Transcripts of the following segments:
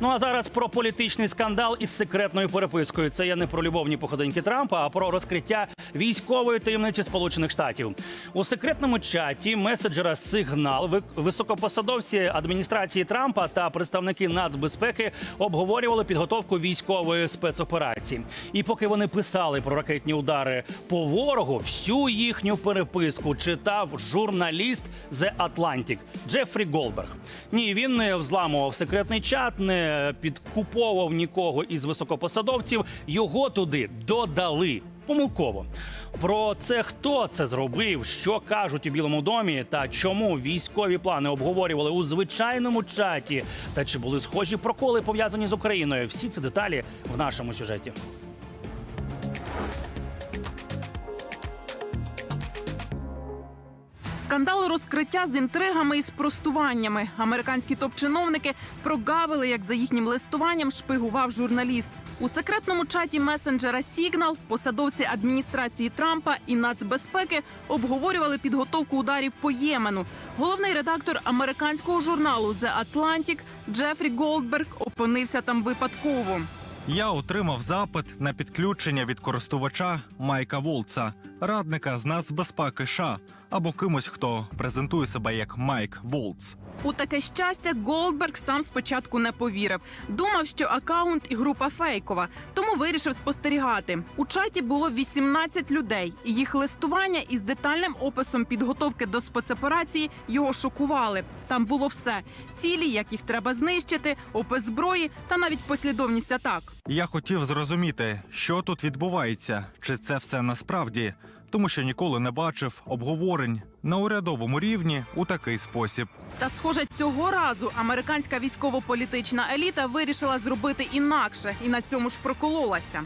Ну а зараз про політичний скандал із секретною перепискою. Це я не про любовні походеньки Трампа, а про розкриття військової таємниці Сполучених Штатів. У секретному чаті меседжера Сигнал ви- високопосадовці адміністрації Трампа та представники нацбезпеки обговорювали підготовку військової спецоперації. І поки вони писали про ракетні удари по ворогу, всю їхню переписку читав журналіст The Atlantic Джефрі Голдберг. Ні, він не взламував секретний чат, не підкуповував нікого із високопосадовців. Його туди додали. Помилково про це хто це зробив, що кажуть у Білому домі, та чому військові плани обговорювали у звичайному чаті, та чи були схожі проколи пов'язані з Україною. Всі ці деталі в нашому сюжеті. Скандал розкриття з інтригами і спростуваннями. Американські топ-чиновники прогавили, як за їхнім листуванням шпигував журналіст. У секретному чаті месенджера Сігнал посадовці адміністрації Трампа і нацбезпеки обговорювали підготовку ударів по Ємену. Головний редактор американського журналу The Atlantic Джефрі Голдберг опинився там випадково. Я отримав запит на підключення від користувача Майка Волца, радника з нацбезпеки США, або кимось, хто презентує себе як Майк Волц. У таке щастя Голдберг сам спочатку не повірив. Думав, що акаунт і група фейкова, тому вирішив спостерігати. У чаті було 18 людей, і їх листування із детальним описом підготовки до спецоперації його шокували. Там було все: цілі, як їх треба знищити, опис зброї та навіть послідовність атак. Я хотів зрозуміти, що тут відбувається, чи це все насправді, тому що ніколи не бачив обговорень на урядовому рівні у такий спосіб. Та, схоже, цього разу американська військово-політична еліта вирішила зробити інакше, і на цьому ж прокололася.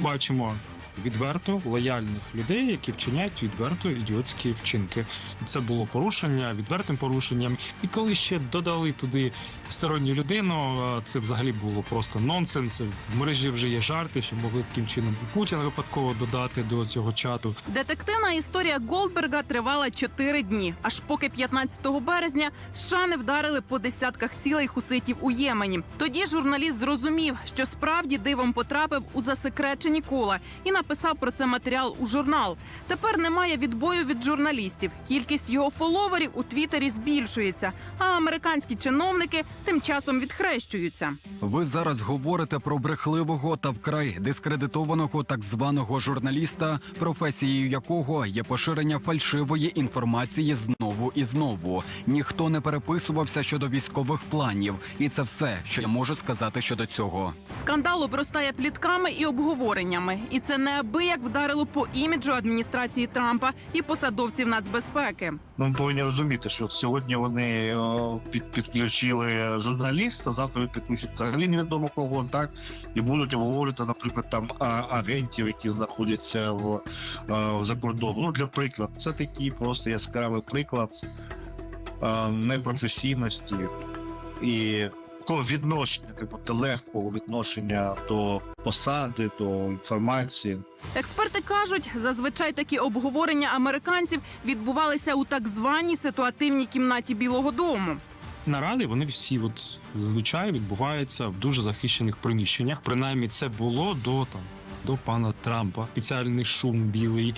бачимо відверто лояльних людей, які вчиняють відверто ідіотські вчинки. Це було порушення, відвертим порушенням. І коли ще додали туди сторонню людину, це взагалі було просто нонсенс. В мережі вже є жарти, що могли таким чином Путіна випадково додати до цього чату. Детективна історія Голдберга тривала чотири дні, аж поки 15 березня США не вдарили по десятках цілей хуситів у Ємені. Тоді журналіст зрозумів, що справді дивом потрапив у засекречені кола і написав про це матеріал у журнал. Тепер немає відбою від журналістів. Кількість його фоловерів у Твіттері збільшується, а американські чиновники тим часом відхрещуються. Ви зараз говорите про брехливого та вкрай дискредитованого так званого журналіста, професією якого є поширення фальшивої інформації знову і знову. Ніхто не переписувався щодо військових планів, і це все, що я можу сказати щодо цього. Скандал обростає плітками і обговореннями, і це неабияк вдарило по іміджу адміністрації Трампа і посадовців нацбезпеки. Ми повинні розуміти, що сьогодні вони о, під, підключили журналіста, завтра підключать взагалі невідомо кого, так і будуть обговорювати, наприклад, там агентів, які знаходяться в, а, за кордоном. Ну, для прикладу, це такий просто яскравий приклад непрофесійності і такого відношення, тобто легкого відношення до посади, до інформації. Експерти кажуть, зазвичай такі обговорення американців відбувалися у так званій ситуативній кімнаті Білого Дому. Наради вони всі, от зазвичай, відбуваються в дуже захищених приміщеннях. Принаймні, це було до там. До пана Трампа спеціальний шум білий,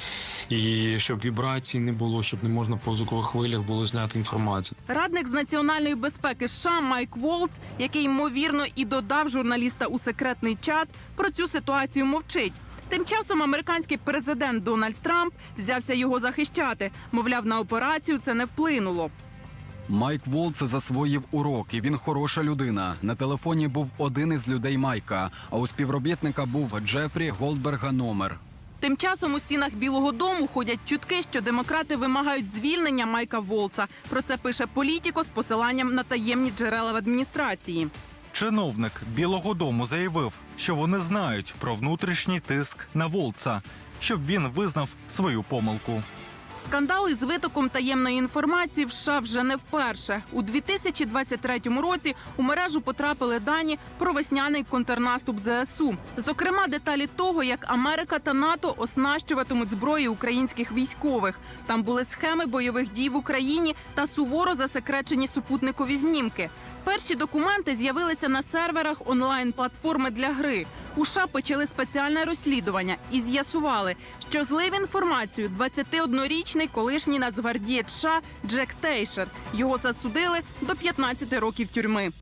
і щоб вібрацій не було, щоб не можна по звукових хвилях було зняти інформацію. Радник з національної безпеки США Майк Волц, який ймовірно і додав журналіста у секретний чат, про цю ситуацію мовчить. Тим часом американський президент Дональд Трамп взявся його захищати. Мовляв, на операцію це не вплинуло. Майк Волц засвоїв урок, і він хороша людина. На телефоні був один із людей Майка, а у співробітника був Джефрі Голдберга номер. Тим часом у стінах Білого Дому ходять чутки, що демократи вимагають звільнення Майка Волца. Про це пише політіко з посиланням на таємні джерела в адміністрації. Чиновник Білого Дому заявив, що вони знають про внутрішній тиск на Волца, щоб він визнав свою помилку. Скандал із витоком таємної інформації в США вже не вперше. У 2023 році у мережу потрапили дані про весняний контрнаступ ЗСУ. Зокрема, деталі того, як Америка та НАТО оснащуватимуть зброї українських військових. Там були схеми бойових дій в Україні та суворо засекречені супутникові знімки. Перші документи з'явилися на серверах онлайн-платформи для гри. У США почали спеціальне розслідування і з'ясували, що злив інформацію 21-річний колишній нацгвардієць США Джек Тейшер. Його засудили до 15 років тюрми.